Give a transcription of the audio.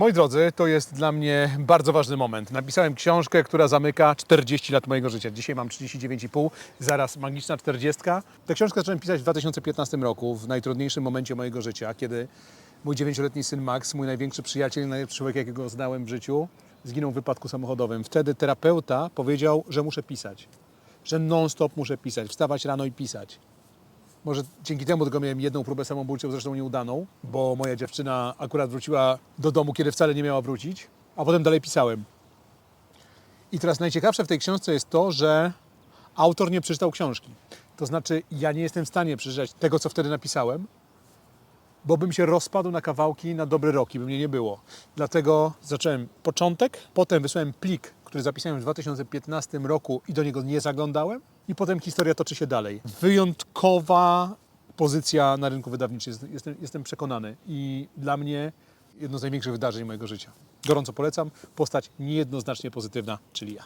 Moi drodzy, to jest dla mnie bardzo ważny moment. Napisałem książkę, która zamyka 40 lat mojego życia. Dzisiaj mam 39,5, zaraz magiczna 40. Tę książkę zacząłem pisać w 2015 roku, w najtrudniejszym momencie mojego życia, kiedy mój 9-letni syn Max, mój największy przyjaciel, najlepszy człowiek, jakiego znałem w życiu, zginął w wypadku samochodowym. Wtedy terapeuta powiedział, że muszę pisać, że non-stop muszę pisać, wstawać rano i pisać. Może dzięki temu tylko miałem jedną próbę samobójczą, zresztą nieudaną, bo moja dziewczyna akurat wróciła do domu, kiedy wcale nie miała wrócić, a potem dalej pisałem. I teraz najciekawsze w tej książce jest to, że autor nie przeczytał książki. To znaczy, ja nie jestem w stanie przeczytać tego, co wtedy napisałem, bo bym się rozpadł na kawałki na dobre roki, by mnie nie było. Dlatego zacząłem początek, potem wysłałem plik, który zapisałem w 2015 roku i do niego nie zaglądałem, i potem historia toczy się dalej. Wyjątkowa pozycja na rynku wydawniczym, jest- jestem, jestem przekonany. I dla mnie jedno z największych wydarzeń mojego życia. Gorąco polecam, postać niejednoznacznie pozytywna, czyli ja.